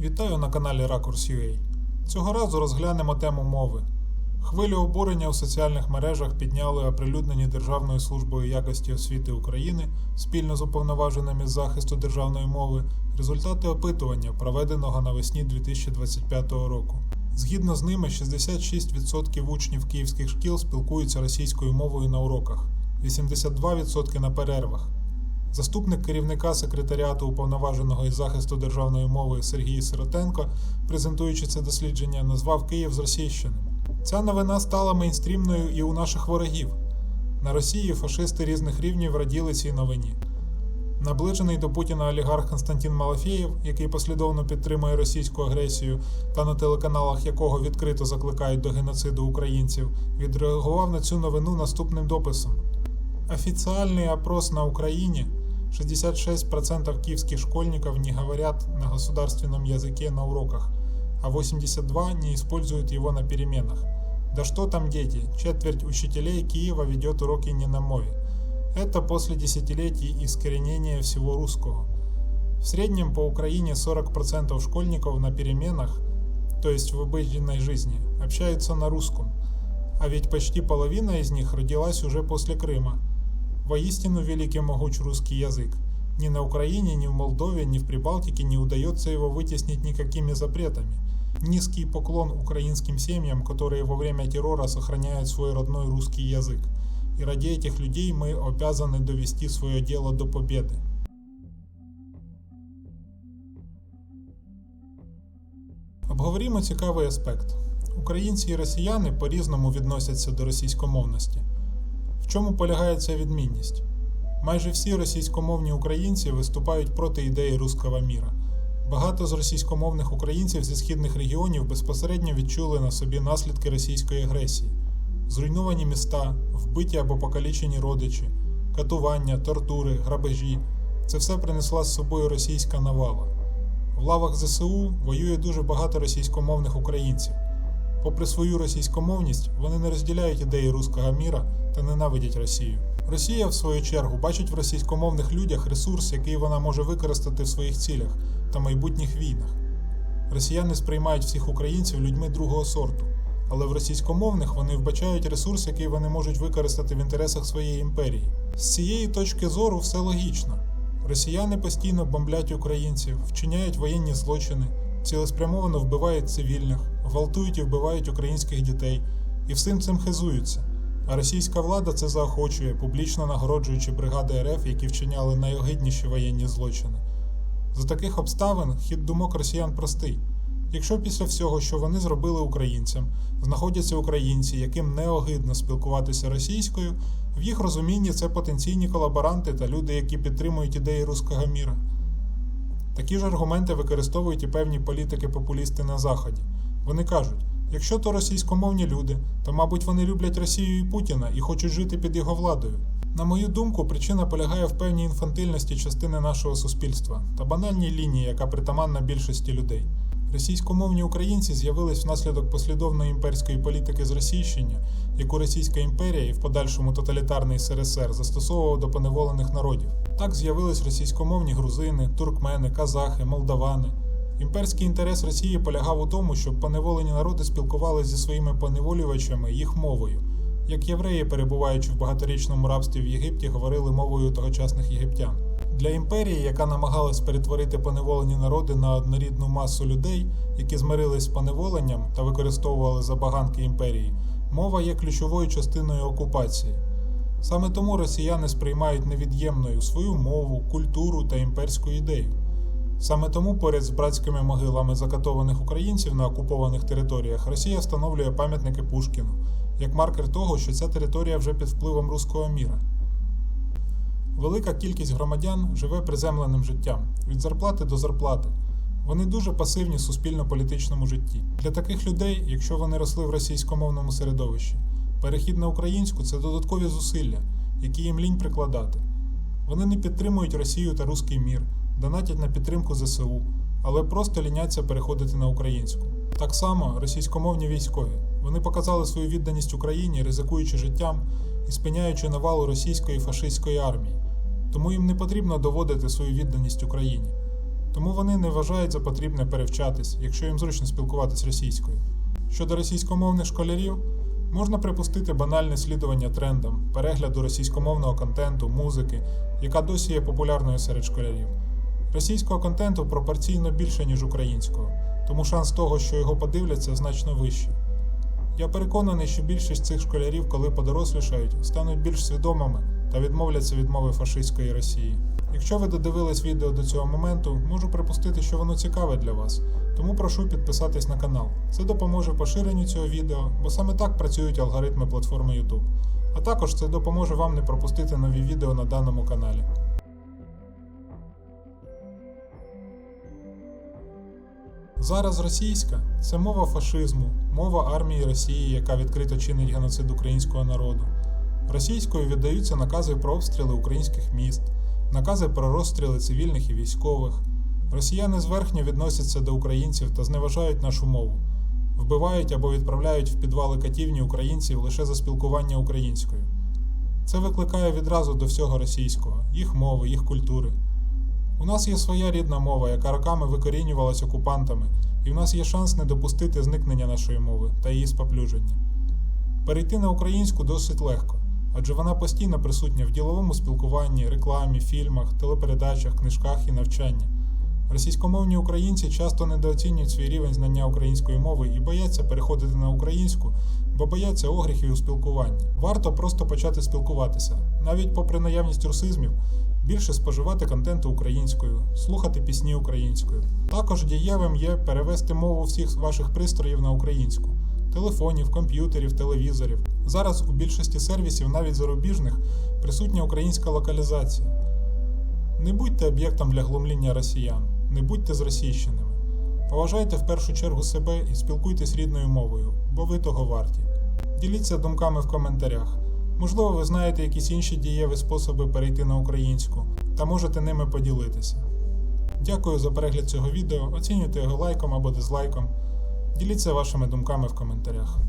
Вітаю на каналі Ракурс.ua. Цього разу розглянемо тему мови. Хвилю обурення у соціальних мережах підняли оприлюднені Державною службою якості освіти України спільно з уповноваженими з захисту державної мови результати опитування, проведеного навесні 2025 року. Згідно з ними, 66% учнів київських шкіл спілкуються російською мовою на уроках, 82% на перервах. Заступник керівника секретаріату уповноваженого із захисту державної мови Сергій Сиротенко, презентуючи це дослідження, назвав Київ зросійщеним. Ця новина стала мейнстрімною і у наших ворогів. На Росії фашисти різних рівнів раділи цій новині. Наближений до Путіна олігарх Константин Малафєєв, який послідовно підтримує російську агресію та на телеканалах якого відкрито закликають до геноциду українців, відреагував на цю новину наступним дописом. Официальный опрос на Украине 66% киевских школьников не говорят на государственном языке на уроках, а 82% не используют его на переменах. Да что там дети, четверть учителей Киева ведет уроки не на мове. Это после десятилетий искоренения всего русского. В среднем по Украине 40% школьников на переменах, то есть в обыденной жизни, общаются на русском, а ведь почти половина из них родилась уже после Крыма. Воистину великий могуч русский язык. Ни на Украине, ни в Молдове, ни в Прибалтике не удается его вытеснить никакими запретами. Низкий поклон украинским семьям, которые во время террора сохраняют свой родной русский язык. И ради этих людей мы обязаны довести свое дело до победы. Обговоримо цікавий аспект. Українці і росіяни по-різному відносяться до російськомовності. В чому полягає ця відмінність? Майже всі російськомовні українці виступають проти ідеї руского міра. Багато з російськомовних українців зі східних регіонів безпосередньо відчули на собі наслідки російської агресії: зруйновані міста, вбиті або покалічені родичі, катування, тортури, грабежі це все принесла з собою російська навала. В лавах ЗСУ воює дуже багато російськомовних українців. Попри свою російськомовність, вони не розділяють ідеї руського міра та ненавидять Росію. Росія, в свою чергу, бачить в російськомовних людях ресурс, який вона може використати в своїх цілях та майбутніх війнах. Росіяни сприймають всіх українців людьми другого сорту, але в російськомовних вони вбачають ресурс, який вони можуть використати в інтересах своєї імперії. З цієї точки зору все логічно. Росіяни постійно бомблять українців, вчиняють воєнні злочини, цілеспрямовано вбивають цивільних, гвалтують і вбивають українських дітей, і всім цим хизуються. А російська влада це заохочує, публічно нагороджуючи бригади РФ, які вчиняли найогидніші воєнні злочини. За таких обставин хід думок росіян простий. Якщо після всього, що вони зробили українцям, знаходяться українці, яким неогидно спілкуватися російською, в їх розумінні це потенційні колаборанти та люди, які підтримують ідеї руського міра. Такі ж аргументи використовують і певні політики-популісти на Заході. Вони кажуть, якщо то російськомовні люди, то, мабуть, вони люблять Росію і Путіна і хочуть жити під його владою. На мою думку, причина полягає в певній інфантильності частини нашого суспільства та банальній лінії, яка притаманна більшості людей. Російськомовні українці з'явились внаслідок послідовної імперської політики зросійщення, яку Російська імперія і в подальшому тоталітарний СРСР застосовував до поневолених народів. Так з'явились російськомовні грузини, туркмени, казахи, молдавани. Імперський інтерес Росії полягав у тому, щоб поневолені народи спілкувалися зі своїми поневолювачами їх мовою, як євреї, перебуваючи в багаторічному рабстві в Єгипті, говорили мовою тогочасних єгиптян. Для імперії, яка намагалась перетворити поневолені народи на однорідну масу людей, які змирились з поневоленням та використовували забаганки імперії, мова є ключовою частиною окупації. Саме тому росіяни сприймають невід'ємною свою мову, культуру та імперську ідею. Саме тому поряд з братськими могилами закатованих українців на окупованих територіях Росія встановлює пам'ятники Пушкіну як маркер того, що ця територія вже під впливом руського міра. Велика кількість громадян живе приземленим життям від зарплати до зарплати. Вони дуже пасивні в суспільно-політичному житті. Для таких людей, якщо вони росли в російськомовному середовищі, перехід на українську це додаткові зусилля, які їм лінь прикладати. Вони не підтримують Росію та руський мір, донатять на підтримку ЗСУ, але просто ліняться переходити на українську. Так само російськомовні військові. Вони показали свою відданість Україні, ризикуючи життям і спиняючи навалу російської фашистської армії. Тому їм не потрібно доводити свою відданість Україні. тому вони не вважають за потрібне перевчатись, якщо їм зручно спілкуватись російською. Щодо російськомовних школярів, можна припустити банальне слідування трендам, перегляду російськомовного контенту, музики, яка досі є популярною серед школярів. Російського контенту пропорційно більше, ніж українського, тому шанс того, що його подивляться, значно вищий. Я переконаний, що більшість цих школярів, коли подорослішають, стануть більш свідомими та відмовляться від мови фашистської Росії. Якщо ви додивились відео до цього моменту, можу припустити, що воно цікаве для вас, тому прошу підписатись на канал. Це допоможе поширенню цього відео, бо саме так працюють алгоритми платформи YouTube. А також це допоможе вам не пропустити нові відео на даному каналі. Зараз російська це мова фашизму, мова армії Росії, яка відкрито чинить геноцид українського народу. Російською віддаються накази про обстріли українських міст, накази про розстріли цивільних і військових. Росіяни зверхньо відносяться до українців та зневажають нашу мову, вбивають або відправляють в підвали катівні українців лише за спілкування українською. Це викликає відразу до всього російського, їх мови, їх культури. У нас є своя рідна мова, яка роками викорінювалась окупантами, і в нас є шанс не допустити зникнення нашої мови та її споплюження. Перейти на українську досить легко, адже вона постійно присутня в діловому спілкуванні, рекламі, фільмах, телепередачах, книжках і навчанні. Російськомовні українці часто недооцінюють свій рівень знання української мови і бояться переходити на українську, бо бояться огріхів у спілкуванні. Варто просто почати спілкуватися, навіть попри наявність русизмів, більше споживати контенту українською, слухати пісні українською. Також дієвим є перевести мову всіх ваших пристроїв на українську телефонів, комп'ютерів, телевізорів. Зараз у більшості сервісів, навіть зарубіжних, присутня українська локалізація. Не будьте об'єктом для глумління росіян, не будьте зросійщеними. Поважайте в першу чергу себе і спілкуйтесь рідною мовою, бо ви того варті. Діліться думками в коментарях. Можливо, ви знаєте якісь інші дієві способи перейти на українську та можете ними поділитися. Дякую за перегляд цього відео, оцінюйте його лайком або дизлайком. Діліться вашими думками в коментарях.